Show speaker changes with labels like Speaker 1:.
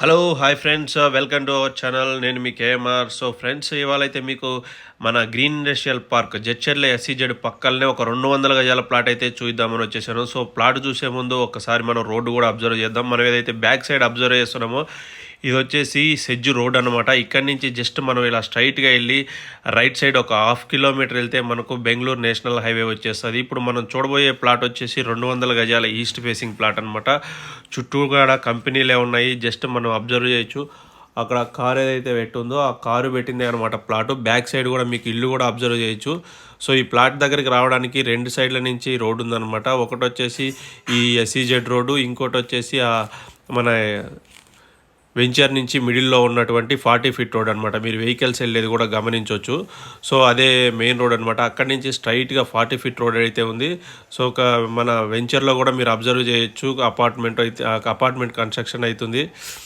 Speaker 1: Hello hi friends welcome to our channel నేను మీ KMR so friends ఇవాళ అయితే మీకు మన green industrial park Jadcherla SEZ పక్కలనే ఒక రెండు వందల గజాల ప్లాట్ అయితే చూద్దామని వచ్చేసాను. సో ప్లాట్ చూసే ముందు ఒకసారి మనం రోడ్డు కూడా అబ్జర్వ్ చేద్దాం. మనం ఏదైతే బ్యాక్ సైడ్ అబ్జర్వ్ చేస్తున్నామో ఇది వచ్చేసి సెజ్జు రోడ్ అనమాట ఇక్కడి నుంచి జస్ట్ మనం ఇలా స్ట్రైట్గా వెళ్ళి రైట్ సైడ్ ఒక హాఫ్ కిలోమీటర్ వెళ్తే మనకు బెంగళూరు నేషనల్ హైవే వచ్చేస్తుంది. ఇప్పుడు మనం చూడబోయే ప్లాట్ వచ్చేసి రెండు వందల గజాల ఈస్ట్ ఫేసింగ్ ప్లాట్ అనమాట చుట్టూ కూడా కంపెనీలే ఉన్నాయి. జస్ట్ మనం అబ్జర్వ్ చేయొచ్చు. అక్కడ కారు ఏదైతే పెట్టుందో ఆ కారు పెట్టింది అనమాట ప్లాట్. బ్యాక్ సైడ్ కూడా మీకు ఇల్లు కూడా అబ్జర్వ్ చేయొచ్చు. సో ఈ ప్లాట్ దగ్గరికి రావడానికి రెండు సైడ్ల నుంచి రోడ్డు ఉందన్నమాట. ఒకటి వచ్చేసి ఈ ఎస్సీజెడ్ రోడ్డు ఇంకోటి వచ్చేసి ఆ మన వెంచర్ నుంచి మిడిల్లో ఉన్నటువంటి ఫార్టీ ఫీట్ రోడ్ అనమాట మీరు వెహికల్స్ వెళ్ళేది కూడా గమనించవచ్చు సో అదే మెయిన్ రోడ్ అనమాట అక్కడి నుంచి స్ట్రైట్గా ఫార్టీ ఫీట్ రోడ్ అయితే ఉంది. సో ఒక మన వెంచర్లో కూడా మీరు అబ్జర్వ్ చేయొచ్చు. అపార్ట్మెంట్ అయితే అపార్ట్మెంట్ కన్స్ట్రక్షన్ అవుతుంది.